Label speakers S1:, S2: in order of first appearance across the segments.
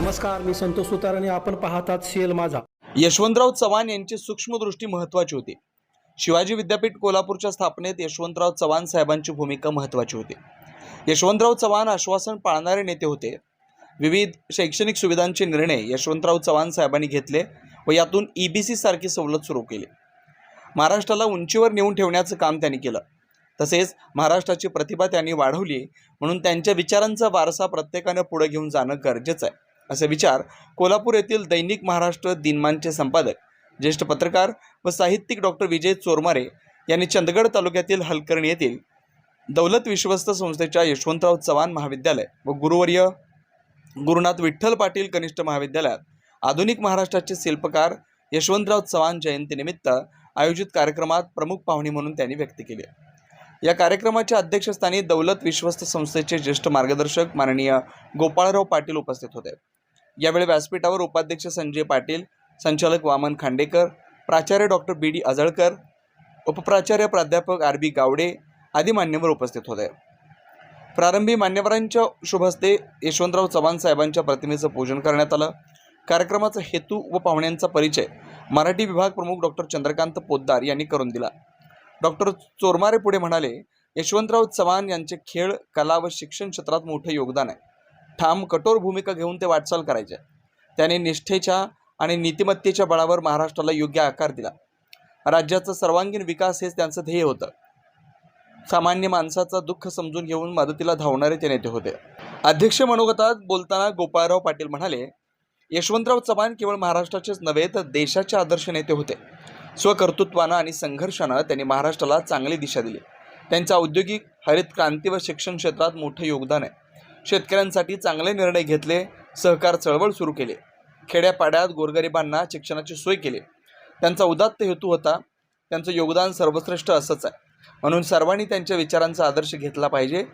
S1: नमस्कार मी संतोष सुतार आणि आपण पाहतात सीएल माझा.
S2: यशवंतराव चव्हाण यांची सूक्ष्मदृष्टी महत्त्वाची होती. शिवाजी विद्यापीठ कोल्हापूरच्या स्थापनेत यशवंतराव चव्हाण साहेबांची भूमिका महत्त्वाची होती. यशवंतराव चव्हाण आश्वासन पाळणारे नेते होते. विविध शैक्षणिक सुविधांचे निर्णय यशवंतराव चव्हाण साहेबांनी घेतले व यातून ई बी सी सारखी सवलत सुरू केली. महाराष्ट्राला उंचीवर नेऊन ठेवण्याचं काम त्यांनी केलं. तसेच महाराष्ट्राची प्रतिभा त्यांनी वाढवली म्हणून त्यांच्या विचारांचा वारसा प्रत्येकानं पुढे घेऊन जाणं गरजेचं आहे. असे विचार कोल्हापूर येथील दैनिक महाराष्ट्र दिनमानचे संपादक ज्येष्ठ पत्रकार व साहित्यिक डॉक्टर विजय चोरमारे यांनी चंदगड तालुक्यातील हलकर्णी येथील दौलत विश्वस्त संस्थेच्या यशवंतराव चव्हाण महाविद्यालय व गुरुवर्य गुरुनाथ विठ्ठल पाटील कनिष्ठ महाविद्यालयात आधुनिक महाराष्ट्राचे शिल्पकार यशवंतराव चव्हाण जयंतीनिमित्त आयोजित कार्यक्रमात प्रमुख पाहुणे म्हणून त्यांनी व्यक्त केली. या कार्यक्रमाच्या अध्यक्षस्थानी दौलत विश्वस्त संस्थेचे ज्येष्ठ मार्गदर्शक माननीय गोपाळराव पाटील उपस्थित होते. यावेळी व्यासपीठावर उपाध्यक्ष संजय पाटील संचालक वामन खांडेकर प्राचार्य डॉक्टर बी डी अजळकर उपप्राचार्य प्राध्यापक आर बी गावडे आदी मान्यवर उपस्थित होते. प्रारंभी मान्यवरांच्या शुभ हस्ते यशवंतराव चव्हाण साहेबांच्या प्रतिमेचं पूजन करण्यात आलं. कार्यक्रमाचा हेतू व पाहुण्यांचा परिचय मराठी विभाग प्रमुख डॉक्टर चंद्रकांत पोद्दार यांनी करून दिला. डॉक्टर चोरमारे पुढे म्हणाले यशवंतराव चव्हाण यांचे खेळ कला व शिक्षण क्षेत्रात मोठं योगदान आहे. ठाम कठोर भूमिका घेऊन ते वाटचाल करायचे. त्याने निष्ठेच्या आणि नीतिमत्तेच्या बळावर महाराष्ट्राला योग्य आकार दिला. राज्याचा सर्वांगीण विकास हेच त्यांचं ध्येय होतं. सामान्य माणसाचं दुःख समजून घेऊन मदतीला धावणारे ते नेते होते. अध्यक्ष मनोगतात बोलताना गोपाळराव पाटील म्हणाले यशवंतराव चव्हाण केवळ महाराष्ट्राचेच नव्हे तर देशाचे आदर्श नेते होते. स्वकर्तृत्वानं आणि संघर्षानं त्यांनी महाराष्ट्राला चांगली दिशा दिली. त्यांच्या औद्योगिक हरित क्रांती व शिक्षण क्षेत्रात मोठं योगदान आहे. शेतकऱ्यांसाठी चांगले निर्णय घेतले सहकार चळवळ सुरू केले. खेड्यापाड्यात गोरगरिबांना शिक्षणाची सोय केली. त्यांचा उदात्त हेतू होता त्यांचं योगदान सर्वश्रेष्ठ असंच आहे. म्हणून सर्वांनी त्यांच्या विचारांचा आदर्श घेतला पाहिजे.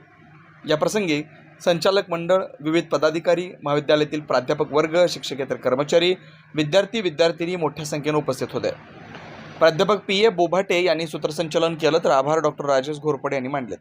S2: या प्रसंगी संचालक मंडळ विविध पदाधिकारी महाविद्यालयातील प्राध्यापक वर्ग शिक्षकेतर कर्मचारी विद्यार्थी विद्यार्थिनी मोठ्या संख्येने उपस्थित होते. प्राध्यापक पी ए बोभाटे यांनी सूत्रसंचालन केलं तर आभार डॉक्टर राजेश घोरपडे यांनी मांडले